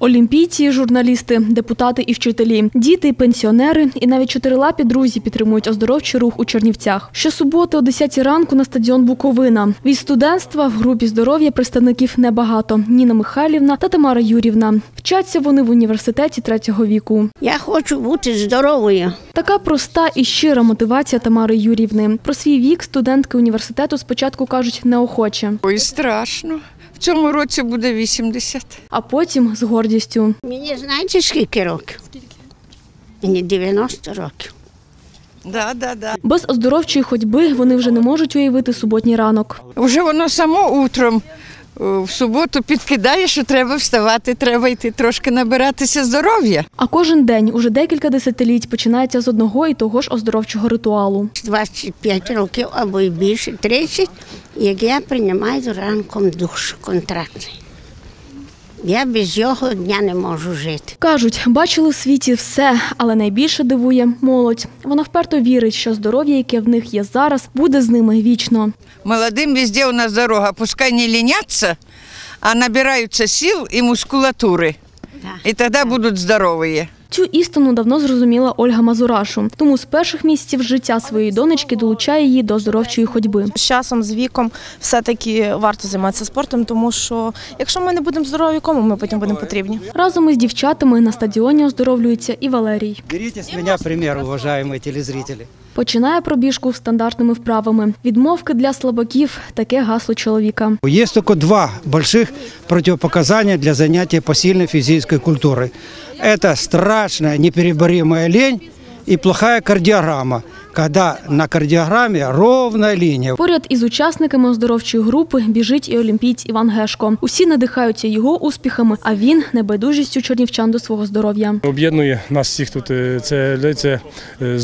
Олімпійці, журналісти, депутати і вчителі, діти, пенсіонери і навіть чотирилапі друзі підтримують оздоровчий рух у Чернівцях. Щосуботи о 10 ранку на стадіон Буковина. Від студентства в групі здоров'я представників небагато. Ніна Михайлівна та Тамара Юрівна. Вчаться вони в університеті третього віку. Я хочу бути здоровою. Така проста і щира мотивація Тамари Юрівни. Про свій вік студентки університету спочатку кажуть неохоче, Ой, страшно. В цьому році буде 80. а потім з гордістю. Мені знаєте, скільки років? Скільки? Мені 90 років. Да, да, да. Без оздоровчої ходьби вони вже не можуть уявити суботній ранок. Вже воно само утром в суботу підкидає, що треба вставати, треба йти трошки набиратися здоров'я. А кожен день уже декілька десятиліть починається з одного і того ж оздоровчого ритуалу. 25 років або й більше, 30, як я приймаю ранком душ контрактний. Я без його дня не можу жити. Кажуть, бачили в світі все, але найбільше дивує молодь. Вона вперто вірить, що здоров'я, яке в них є зараз, буде з ними вічно. Молодим везде у нас дорога, пускай не ліняться, а набираються сил і мускулатури. Да. І тоді будуть здорові. Цю істину давно зрозуміла Ольга Мазурашу, тому з перших місяців життя своєї донечки долучає її до здоровчої ходьби. З часом, з віком, все-таки варто займатися спортом, тому що якщо ми не будемо здорові, кому ми потім будемо потрібні? Разом із дівчатами на стадіоні оздоровлюється і Валерій. Беріть з мене приклад, уважаємо телезрители. Починає пробіжку стандартними вправами. Відмовки для слабаків таке гасло чоловіка. Є тільки два больших протипоказання для заняття посильної фізичної культури. Це страшна, непереборимая лень і плохая кардиограмма, когда на кардиограмме ровная линия. Поряд із учасниками оздоровчої групи біжить і олімпієць Іван Гешко. Усі надихаються його успіхами, а він небайдужістю чернівчан до свого здоров'я. Об'єднує нас всіх тут е, це, це е,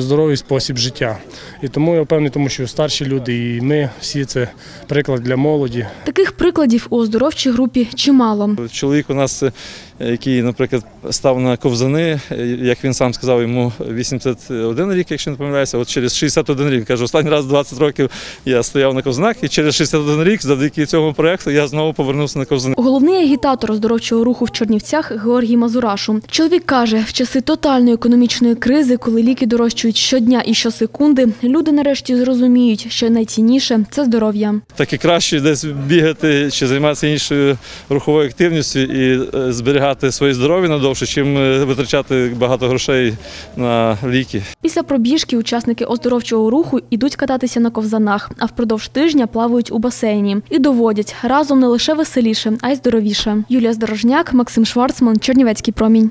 здоровий спосіб життя. І тому я впевнений, тому що старші люди і ми всі це приклад для молоді. Таких прикладів у оздоровчій групі чимало. Чоловік у нас, е, який, наприклад, став на ковзани, е, як він сам сказав, йому 81 рік, якщо не помиляюся, от через 61 рік. Каже, останній раз 20 років я стояв на ковзанах, і через 61 рік, завдяки цьому проєкту, я знову повернувся на ковзани. Головний агітатор оздоровчого руху в Чернівцях Георгій Мазурашу. Чоловік каже, в часи тотальної економічної кризи, коли ліки дорожчують щодня і щосекунди, люди нарешті зрозуміють, що найцінніше це здоров'я. Так і краще десь бігати чи займатися іншою руховою активністю і е, зберігати своє здоров'я надовше, чим е, витрачати багато грошей на ліки. Після пробіжки учасники оздоровчого руху йдуть кататися на ковзанах, а впродовж тижня плавають у басейні і доводять разом не лише веселіше, а й здоровіше. Юлія Здорожняк, Максим Шварцман, Чернівецький промінь.